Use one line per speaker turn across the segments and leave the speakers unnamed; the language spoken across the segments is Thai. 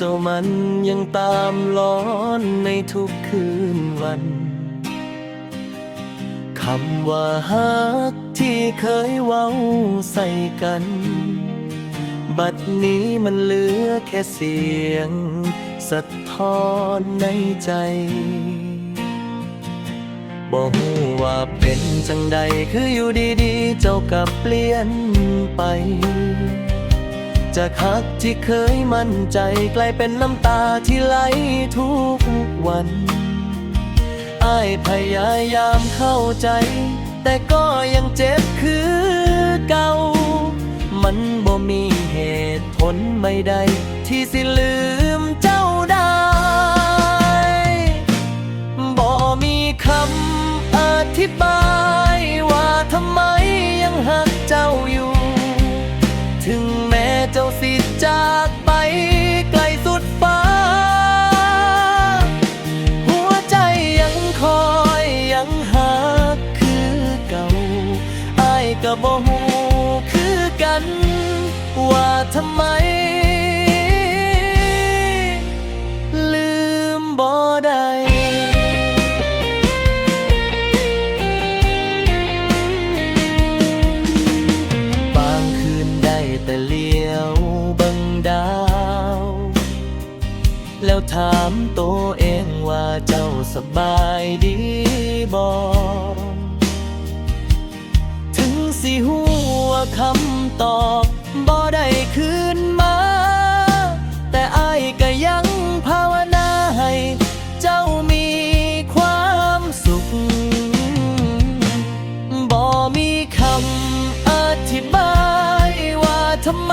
เจ้ามันยังตามล้อนในทุกคืนวันคำว่าฮักที่เคยเว้าใส่กัน บัดนี้มันเหลือแค่เสียง สะท้อนในใจบอกว่าเป็นจังใดคืออยู่ดีๆ เจ้ากับเปลี่ยนไป จากฮักที่เคยมั่นใจกลายเป็นน้ำตาที่ไหลทุกวันอายพยายามเข้าใจ แต่ก็ยังเจ็บคือเก่า มันบ่มีเหตุผลไม่ใดที่สิลืมเจ้าได้บ่มีคำอธิบายว่าทำไมยังหักเจ้าอยู่ ถึง สิจากไป ถามตัวเองว่าเจ้าสบายดีบ่ถึงสิหัวคำตอบบ่ได้คืนมา แต่อายก็ยังภาวนาให้เจ้ามีความสุขบ่มีคำอธิบายว่าทำไม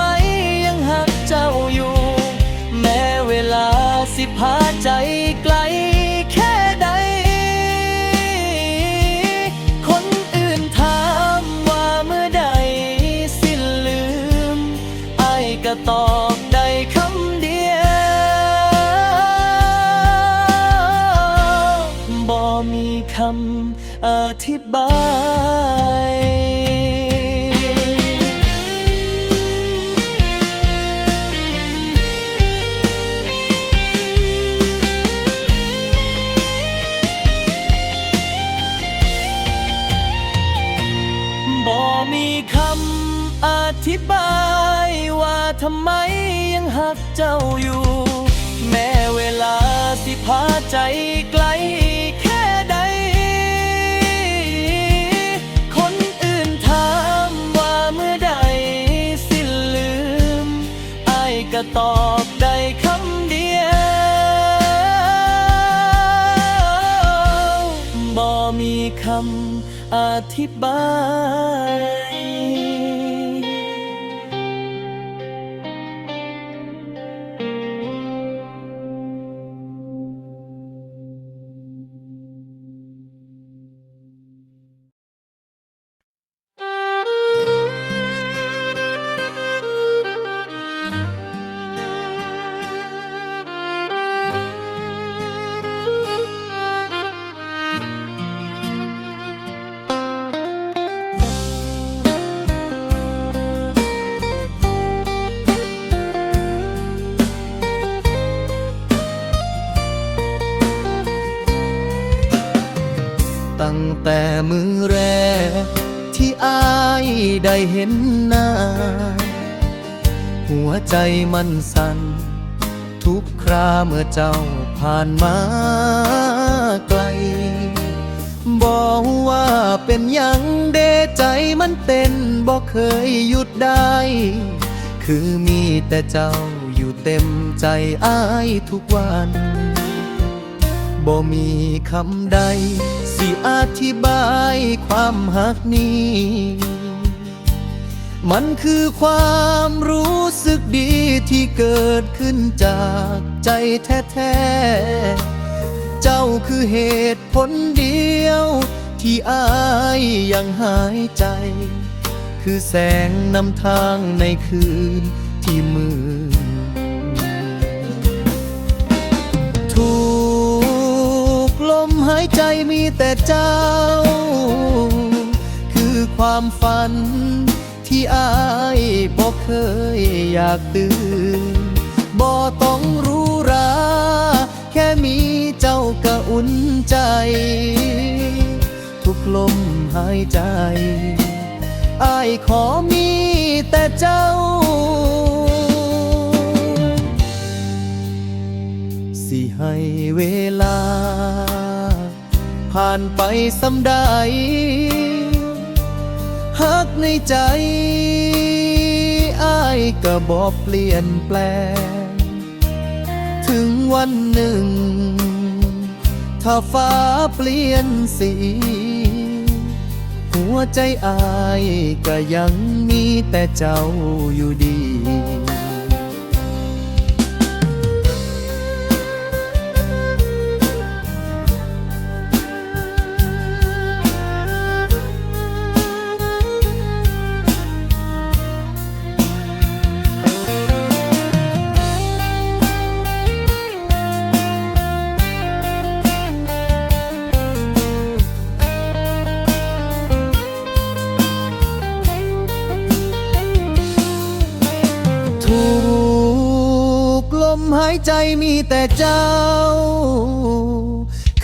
ธิบาย แต่มือแรก ที่อายได้เห็นหน้า หัวใจมันสั่น ทุกคราเมื่อเจ้าผ่านมาไกล บอกว่าเป็นยังเดใจมันเต้นบอกเคยหยุดได้ คือมีแต่เจ้าอยู่เต็มใจอายทุกวัน บ่มีคำใด สิอธิบายความหักนี้ มันคือความรู้สึกดีที่เกิดขึ้นจากใจแท้ๆ เจ้าคือเหตุผลเดียว ที่อายยังหายใจ คือแสงนำทางในคืนที่มืด หายใจมีแต่เจ้า คือความฝันที่อายบอกเคยอยากตื่นบ่ต้องรู้ราแค่มีเจ้าก็อุ่นใจ ทุกลมหายใจอายขอมีแต่เจ้า สิให้เวลา ผ่านไปสำใดหักในใจอายก็บอกเปลี่ยนแปลง ถึงวันหนึ่ง ถ้าฟ้าเปลี่ยนสี หัวใจอายก็ยังมีแต่เจ้าอยู่ดี ทุกลมหายใจมีแต่เจ้า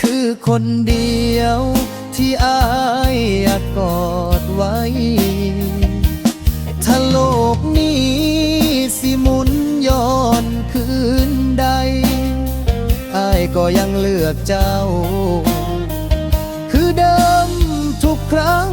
คือคนเดียวที่อายอยากกอดไว้ ถ้าโลกนี้สิหมุนย้อนคืนใดอายก็ยังเลือกเจ้า คือเดิมทุกครั้ง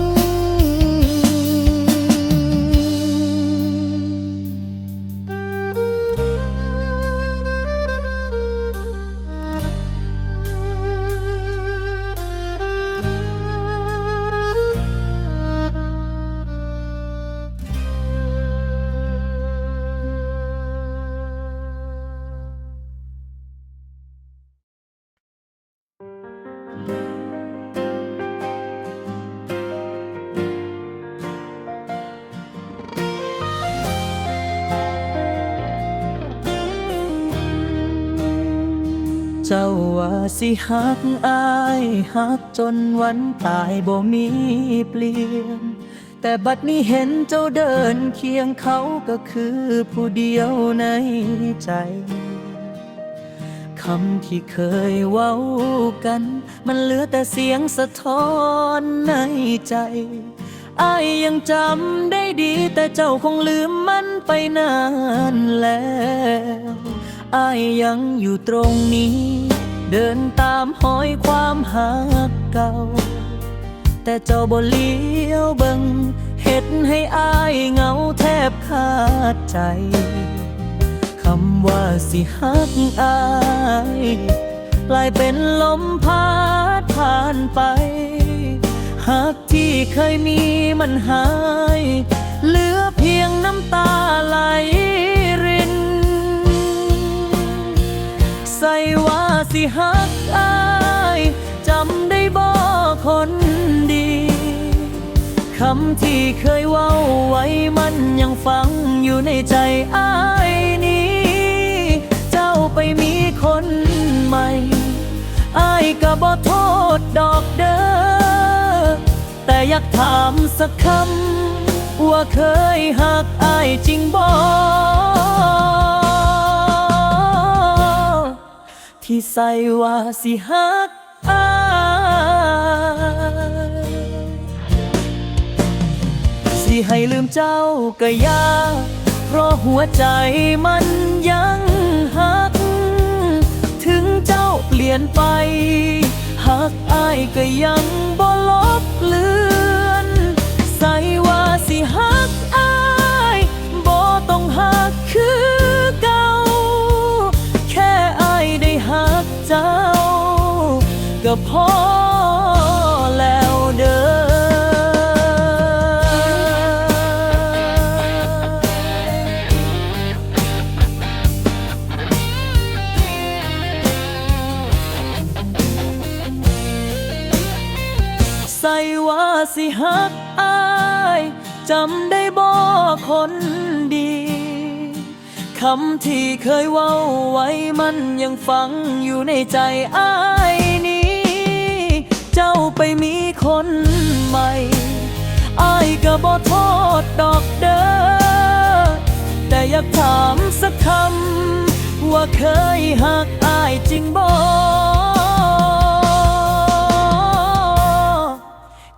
เจ้าว่าสิหักอายหักจนวันตายบ่มีเปลี่ยน แต่บัดนี้เห็นเจ้าเดินเคียงเขาก็คือผู้เดียวในใจคำที่เคยเว้ากัน มันเหลือแต่เสียงสะท้อนในใจอายยังจำได้ดีแต่เจ้าคงลืมมันไปนานแล้ว อายยังอยู่ตรงนี้ เดินตามหอยความหักเก่า แต่เจ้าบ่เลี้ยวเบิงเห็ดให้อายเหงาแทบขาดใจคำว่าสิหักอายกลายเป็นลมพัดผ่านไปหักที่เคยมีมันหาย เหลือเพียงน้ำตาไหล สิหักอายจำได้บ่คนดี คำที่เคยเว้าไว้มันยังฝังอยู่ในใจอายนี้ เจ้าไปมีคนใหม่อายก็บ่โทษดอกเด้อ แต่อยากถามสักคำ ว่าเคยหักอายจริงบ่ ที่ใส่ว่าสิหักอายสิให้ลืมเจ้าก็ยากเพราะหัวใจมันยังหัก ถึงเจ้าเปลี่ยนไปหักอายก็ยังบ่ลบเลือนใส่ว่า พอแล้วเด้อใส่ว่าสิหักอายจำได้บ่คนดีคำที่เคยเว้าไว้มันยังฝังอยู่ในใจอาย เจ้าไปมีคนใหม่อายก็บ่โทษดอกเด้อ แต่อยากถามสักคำ ว่าเคยหักอายจริงบ่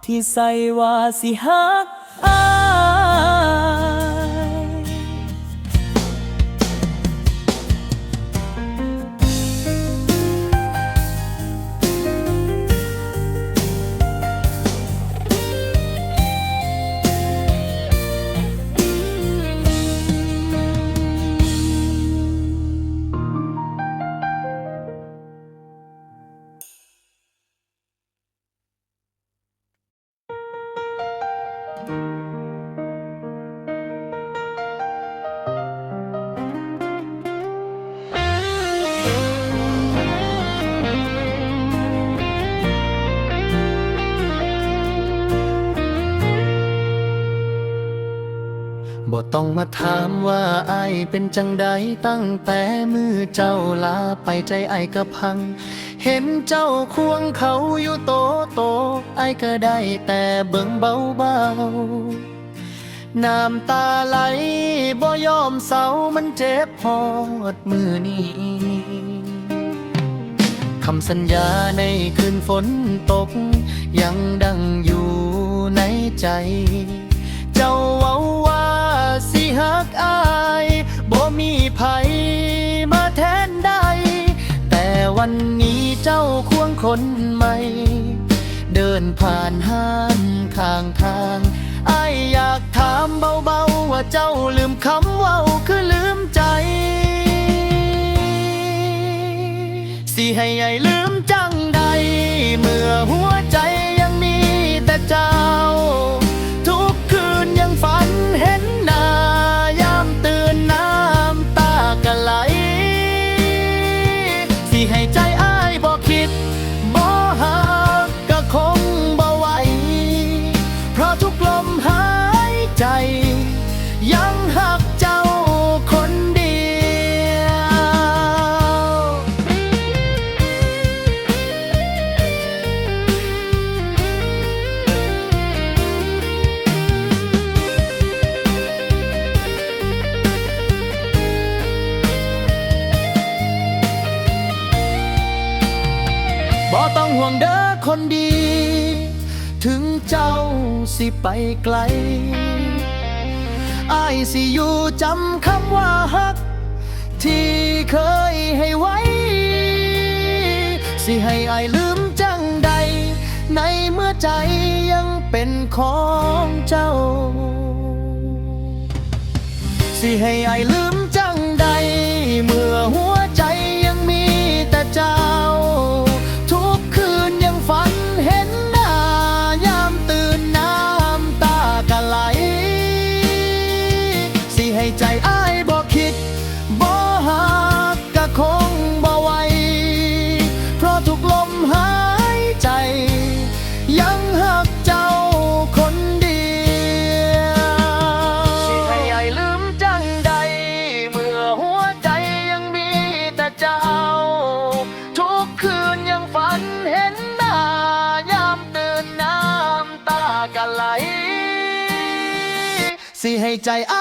ที่ใส่ว่าสิหักอาย
บ่ต้องมาถามว่าไอเป็นจังใดตั้งแต่มือเจ้าลาไปใจไอายก็พัง เห็นเจ้าควงเขาอยู่โตโตไอก็ได้แต่เบิ่งเบาเบาๆน้ำตาไหลบ่ยอมเศร้ามันเจ็บพอดมือนี้คำสัญญาในคืนฝนตก ยังดังอยู่ในใจ วันนี้เจ้าควงคนใหม่ เดินผ่านห้านข้างทางไออยากถามเบาๆ ว่าเจ้าลืมคำว่าคือลืมใจ สิให้ใหญ่ลืมจังใด เมื่อหัว องเด้อคนดี ถึงเจ้าสิไปไกลอายสิอยู่จำคำว่าฮัก ที่เคยให้ไว้ สิให้อายลืมจังใด ในเมื่อใจยังเป็นของเจ้า สิให้อายลืม ทุกลมหายใจ ยังหักเจ้าคนเดียวสิให้ไอ้ลืมจังใด เมื่อหัวใจยังมีแต่เจ้า ทุกคืนยังฝันเห็นหน้ายามตื่นน้ำตากะไหล สิให้ใจอ้ายบ่คิด